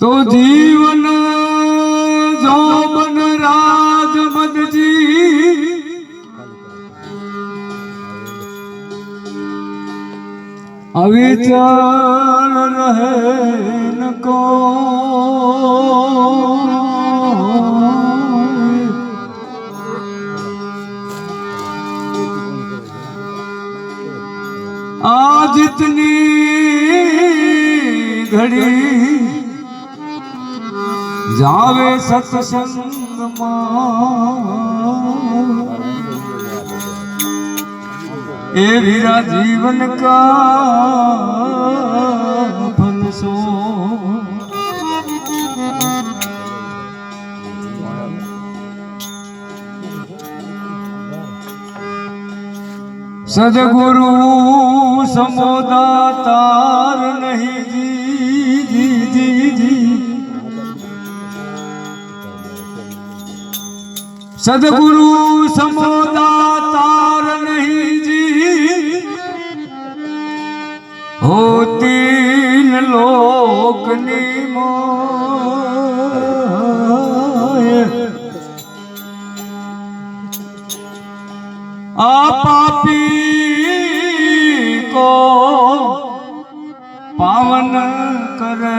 તો જીવન જોબન રાજ મનજી. અવિચળ રહે કો. જીતની ઘડી જાવે સત્સંગમાં એ વીરા જીવન કા ફલસો સદગુરુ સમોદા તાર નહીં જી જી જી જી સદગુરુ સમોદા તાર નહીં જી હો તીન લોકની મોય પાવન કરે.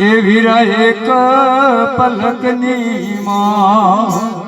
એ વીરા એક પલકની માં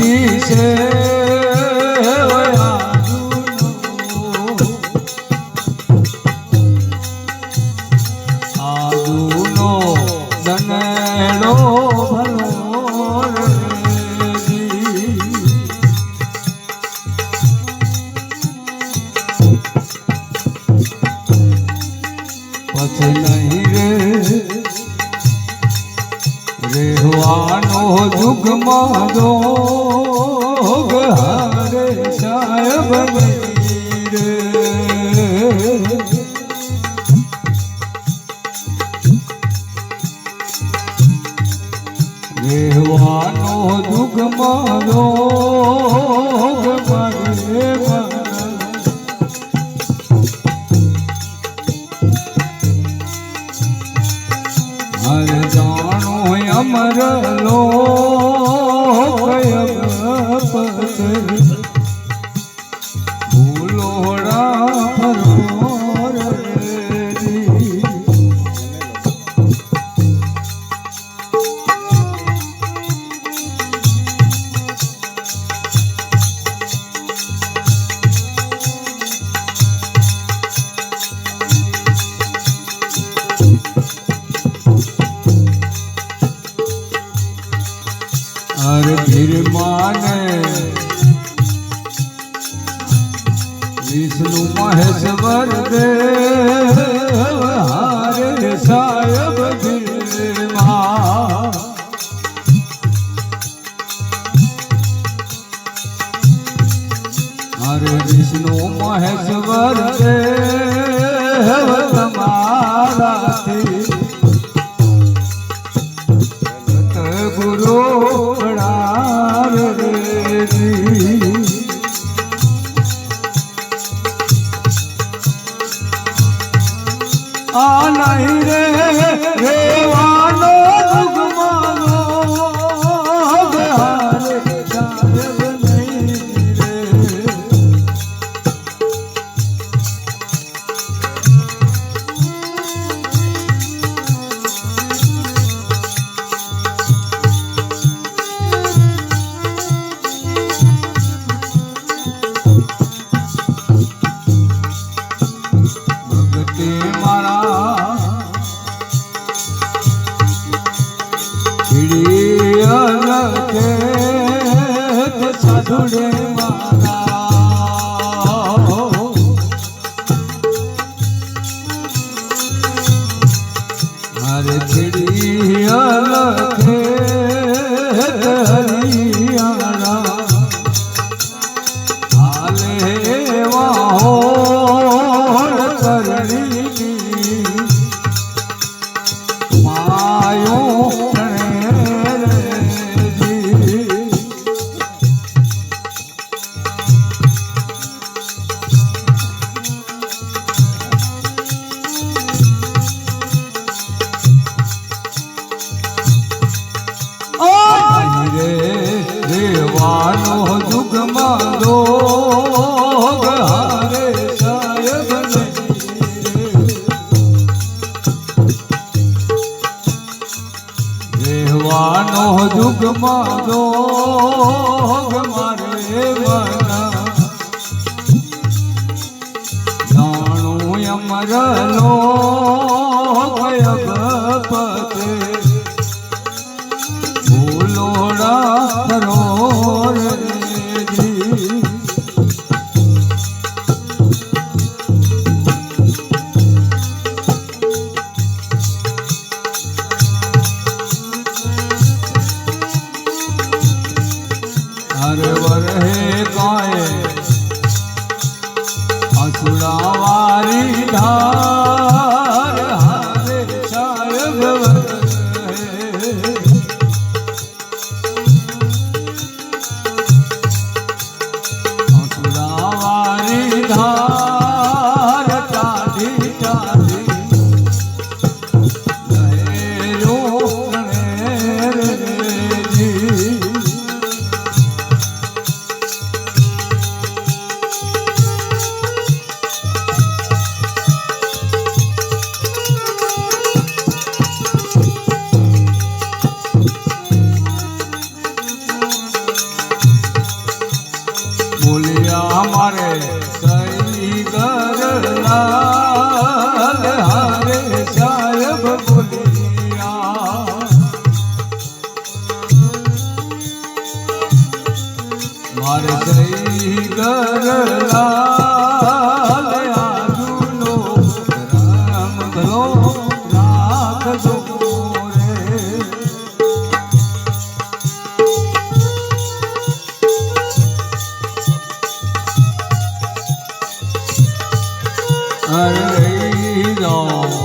મનતી છે. આદુનો દનેડો ભલો સાહેબ નહીં રે. રહેવાનો દુઃખમાં રોગ મરે મન. હર જાણો અમર ધીરમાને વિષ્ણુ મહેશ્વર દેવ હારે સાયબ ધીરમા હરે વિષ્ણુ મહેશ્વર દેવ આ નહીં રે રેવાનો ધૂળે મારા જગમાં જોગ મારે મન જાણું અમરનો ભયગપતે ભૂલોડા રોર મારે